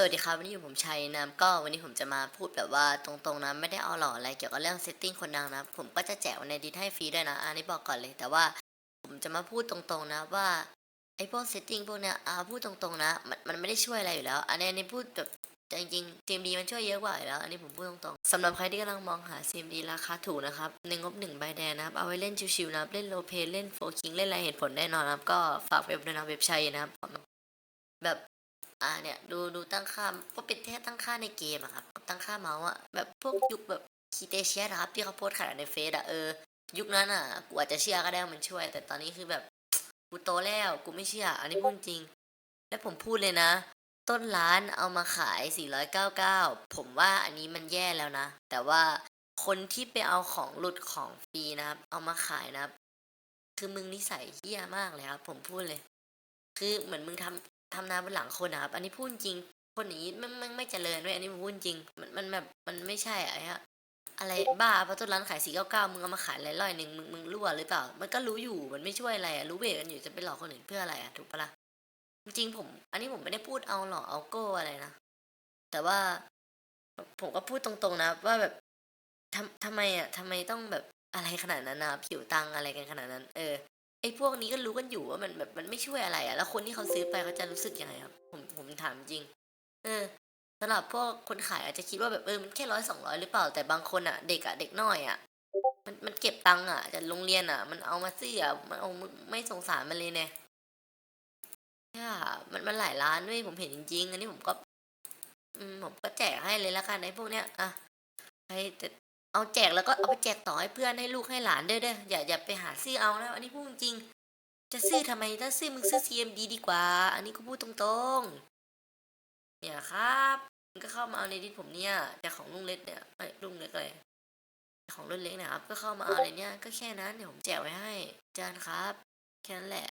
สวัสดีครับวันนี้อยู่ผมชัยนะก็วันนี้ผมจะมาพูดแบบว่าตรงๆนะไม่ได้เอาหล่ออะไรเกี่ยวกับเรื่องเซตติ้งคนดังนะผมก็จะแจกในดิสให้ฟรีด้วยนะอันนี้บอกก่อนเลย แต่ว่าผมจะมาพูดตรงๆนะว่าไอ้พวกเซตติ้งพวกเนี้ยอาพูดตรงๆนะมันมันไม่ได้ช่วยอะไรอยู่แล้ว อันนี้อันนี้พูดแบบจริงๆ CMD มันช่วยเยอะกว่าอยู่แล้วอันนี้ผมพูดตรงๆสำหรับใครที่กำลังมองหา CMD ราคาถูกนะครับในงบหนึ่งใบแดงนะครับเอาไว้เล่นชิวๆนะครับเล่นโลเพเล่นโฟคิงเล่นอะไรเหตุผลแน่นอนนะครับก็ฝากเว็บด้วยนะเว็บชัยนะครับแบบ อ่าเนี่ยดูดูตั้งค่าก็เป็นแค่ตั้งค่าในเกมอะครับ ตั้งค่าเมาส์อะแบบพวกยุคแบบคีเตเชียนะครับที่เขาโพสขายในเฟซอะเออ ยุคนั้นอะกูอาจจะเชื่อก็ได้มันช่วย แต่ตอนนี้คือแบบกูโตแล้วกูไม่เชื่อ อันนี้พูดจริง และผมพูดเลยนะ ต้นร้านเอามาขาย 499 ผมว่าอันนี้มันแย่แล้วนะ แต่ว่าคนที่ไปเอาของหลุดของฟรีนะครับ เอามาขายนะครับ คือมึงนิสัยเหี้ยมากเลยครับ ผมพูดเลย คือเหมือนมึงทำ ทำนาบนหลังคนนะครับ อันนี้พูดจริง คนอย่างนี้มันมันไม่เจริญด้วยอันนี้พูดจริง มันมันแบบมันไม่ใช่อะไอ้ฮะอะไรบ้าเพราะต้นร้านขายสี่เก้าเก้ามึงเอามาขายร้อยหนึ่งมึงมึงรั่วหรือเปล่า มันก็รู้อยู่มันไม่ช่วยอะไรอะรู้เบรกกันอยู่จะไปหลอกคนอื่นเพื่ออะไรอะถูกปะล่ะจริงผม อันนี้ผมไม่ได้พูดเอาหรอกเอาโก้อะไรนะแต่ว่าผมก็พูดตรงๆนะ ว่าแบบทำทำไมอะทำไมต้องแบบอะไรขนาดนั้นนะผิวตังอะไรกันขนาดนั้น เออ ไอ้พวกนี้ก็รู้กันอยู่ว่ามันแบบมันไม่ช่วยอะไรอะแล้วคนที่เขาซื้อไปเขาจะรู้สึกยังไงครับ ผมผมถามจริง เออสำหรับพวกคนขายอาจจะคิดว่าแบบเออมันแค่ร้อยสองร้อยหรือเปล่าแต่บางคนอะเด็กอะเด็กน้อยอะมันมันเก็บตังค์อะจากโรงเรียนอะมันเอามาซื้ออะมันเอาไม่สงสารมันเลยเนี่ยค่ะมันมันหลายล้านด้วยผมเห็นจริงๆอันนี้ผมก็ อืมผมก็แจกให้เลยละกันไอ้พวกเนี้ยอะให้แต เอาแจกแล้วก็เอาไปแจกต่อให้เพื่อนให้ลูกให้หลานด้วยเด้ออย่าอย่าไปหาซื้อเอานะอันนี้พูดจริง จะซื้อทำไมถ้าซื้อมึงซื้อ CMD ดีกว่า อันนี้ก็พูดตรงๆ เนี่ยครับมันก็เข้ามาเอาในดิสผมเนี่ยจากของลุงเล็กเนี่ยไอ้ยลุงเล็กเลยของรุ่นเล็กเนะครับ ก็เข้ามาเอาในเนี้ยก็แค่นั้นเดี๋ยวผมแจกไว้ให้เจอกันครับ แค่นั้นแหละ